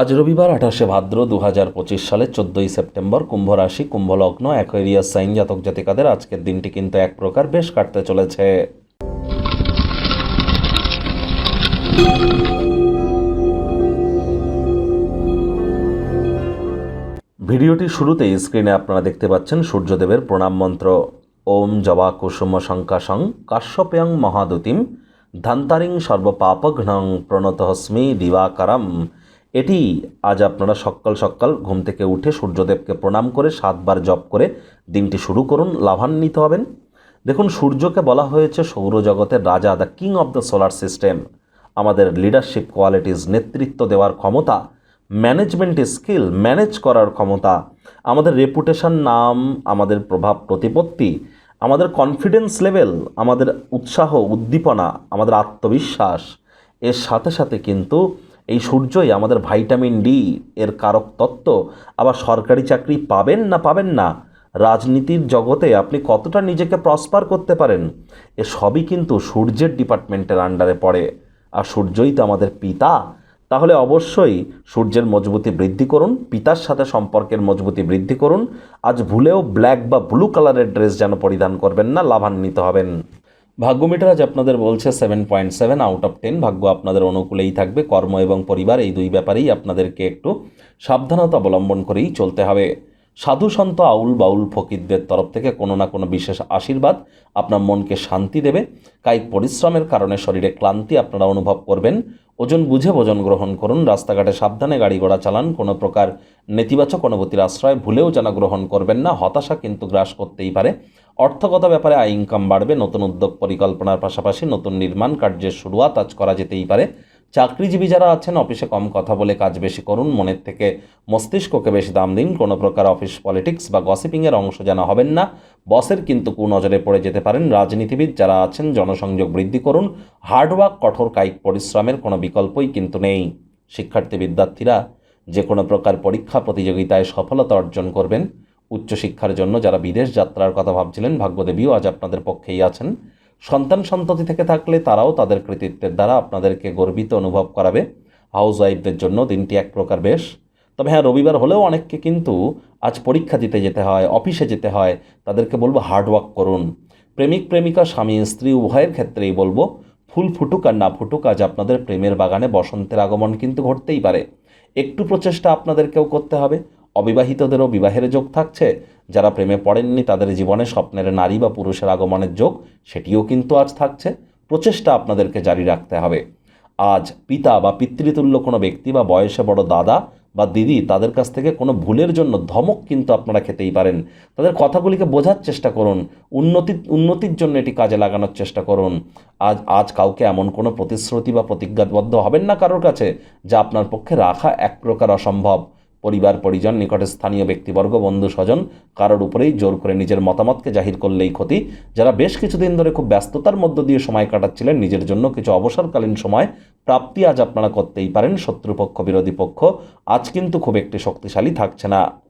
আজ রবিবার, আঠাশে ভাদ্র দু হাজার পঁচিশ সালের চোদ্দোই সেপ্টেম্বর কুম্ভ রাশি কুম্ভ লগ্ন অ্যাকোয়ারিয়াস সাইন জাতক জাতিকাদের আজকের দিনটি কিন্তু এক প্রকার বেশ কাটতে চলেছে। ভিডিওটির শুরুতেই স্ক্রিনে আপনারা দেখতে পাচ্ছেন সূর্যদেবের প্রণাম মন্ত্র। ওম জবা কুসুম শঙ্কাশং কাশ্যপয়ং মহাদুতিম ধান্তারিং সর্বপাপঘ্নং প্রণতহস্মি দিবাকারম। এটি আজ আপনারা সকাল সকাল ঘুম থেকে উঠে সূর্যদেবকে প্রণাম করে সাতবার জপ করে দিনটি শুরু করুন, লাভান্বিত হবেন। দেখুন, সূর্যকে বলা হয়েছে সৌরজগতের রাজা the king of the solar system আমাদের লিডারশিপ কোয়ালিটিস নেতৃত্ব দেওয়ার ক্ষমতা ম্যানেজমেন্ট স্কিল ম্যানেজ করার ক্ষমতা, আমাদের রেপুটেশন নাম, আমাদের প্রভাব, প্রতিপত্তি, আমাদের কনফিডেন্স লেভেল আমাদের উৎসাহ, উদ্দীপনা, আমাদের আত্মবিশ্বাস, এর সাথে সাথে কিন্তু এই সূর্যই আমাদের ভাইটামিন ডি এর কারক তত্ত্ব। আবার সরকারি চাকরি পাবেন না পাবেন না, রাজনীতির জগতে আপনি কতটা নিজেকে প্রসপার করতে পারেন, এ সবই কিন্তু সূর্যের ডিপার্টমেন্টের আন্ডারে পড়ে। আর সূর্যই তো আমাদের পিতা, তাহলে অবশ্যই সূর্যের মজবুতি বৃদ্ধি করুন, পিতার সাথে সম্পর্কের মজবুতি বৃদ্ধি করুন, আজ ভুলেও ব্ল্যাক বা ব্লু কালারের ড্রেস যেন পরিধান করবেন না, লাভান্বিত হবেন। ভাগ্য মিটার আজ আপনাদের বলছে seven point seven out of ten ভাগ্য আপনাদের অনুকূলেই থাকবে। কর্ম এবং পরিবার এই দুই ব্যাপারেই আপনাদেরকে একটু সাবধানতা অবলম্বন করেই চলতে হবে। সাধু সন্ত আউল বাউল ফকিরদের তরফ থেকে কোনো না কোনো বিশেষ আশীর্বাদ আপনার মনকে শান্তি দেবে। কায়িক পরিশ্রমের কারণে শরীরে ক্লান্তি আপনারা অনুভব করবেন। ওজন বুঝে ওজন গ্রহণ করুন। রাস্তাঘাটে সাবধানে গাড়ি ঘোড়া চালান। কোনো প্রকার নেতিবাচক অনুভূতির আশ্রয় ভুলেও যেন গ্রহণ করবেন না। হতাশা কিন্তু গ্রাস করতেই পারে। অর্থগত ব্যাপারে আয় ইনকাম বাড়বে, নতুন উদ্যোগ পরিকল্পনার পাশাপাশি নতুন নির্মাণ কার্যের শুরুয়াত আজ করা যেতেই পারে। চাকরিজীবী যারা আছেন অফিসে কম কথা বলে কাজ বেশি করুন, মনের থেকে মস্তিষ্ককে বেশি দাম দিন, কোনো প্রকার অফিস পলিটিক্স বা গসিপিংয়ের অংশ যেন হবেন না। বসের কিন্তু কুনজরে পড়ে যেতে পারেন রাজনীতিবিদ যারা আছেন, জনসংযোগ বৃদ্ধি করুন। হার্ডওয়ার্ক কঠোর কায়িক পরিশ্রমের কোনো বিকল্পই কিন্তু নেই। শিক্ষার্থী বিদ্যার্থীরা যে কোনো প্রকার পরীক্ষা প্রতিযোগিতায় সফলতা অর্জন করবেন। উচ্চশিক্ষার জন্য যারা বিদেশ যাত্রার কথা ভাবছিলেন, ভাগ্যদেবীও আজ আপনাদের পক্ষেই আছেন। সন্তান সন্ততি থেকে থাকলে তারাও তাদের কৃতিত্বের দ্বারা আপনাদেরকে গর্বিত অনুভব করাবে। হাউস ওয়াইফদের জন্য দিনটি এক প্রকার বেশ। তবে হ্যাঁ রবিবার হলেও অনেককে কিন্তু আজ পরীক্ষা দিতে যেতে হয়, অফিসে যেতে হয়। তাদেরকে বলব হার্ডওয়ার্ক করুন। প্রেমিক, প্রেমিকা, স্বামী, স্ত্রী, উভয়ের ক্ষেত্রেই বলব, ফুল ফুটুক আর না ফুটুক আজ আপনাদের প্রেমের বাগানে বসন্তের আগমন কিন্তু ঘটতেই পারে। একটু প্রচেষ্টা আপনাদেরকেও করতে হবে। অবিবাহিতদেরও বিবাহের যোগ থাকছে। যারা প্রেমে পড়েননি তাদের জীবনে স্বপ্নের নারী বা পুরুষের আগমনের যোগ, সেটিও কিন্তু আজ থাকছে। প্রচেষ্টা আপনাদেরকে জারি রাখতে হবে। আজ পিতা বা পিতৃতুল্য কোনো ব্যক্তি বা বয়সে বড় দাদা বা দিদি তাদের কাছ থেকে কোনো ভুলের জন্য ধমক কিন্তু আপনারা খেতেই পারেন। তাদের কথাগুলিকে বোঝার চেষ্টা করুন। উন্নতি, উন্নতির জন্য এটি কাজে লাগানোর চেষ্টা করুন। আজ আজ কাউকে এমন কোনো প্রতিশ্রুতি বা প্রতিজ্ঞাবদ্ধ হবেন না কারোর কাছে, যা আপনার পক্ষে রাখা এক প্রকার অসম্ভব। পরিবার, পরিজন, নিকটে স্থানীয় ব্যক্তিবর্গ, বন্ধু, স্বজন, কারোর উপরেই জোর করে নিজের মতামতকে জাহির করলেই ক্ষতি। যারা বেশ কিছুদিন ধরে খুব ব্যস্ততার মধ্য দিয়ে সময় কাটাচ্ছিলেন, নিজের জন্য কিছু অবসরকালীন সময়, প্রাপ্তি আজ আপনারা করতেই পারেন, শত্রুপক্ষ, বিরোধী পক্ষ, আজ কিন্তু খুব একটি শক্তিশালী থাকছে না।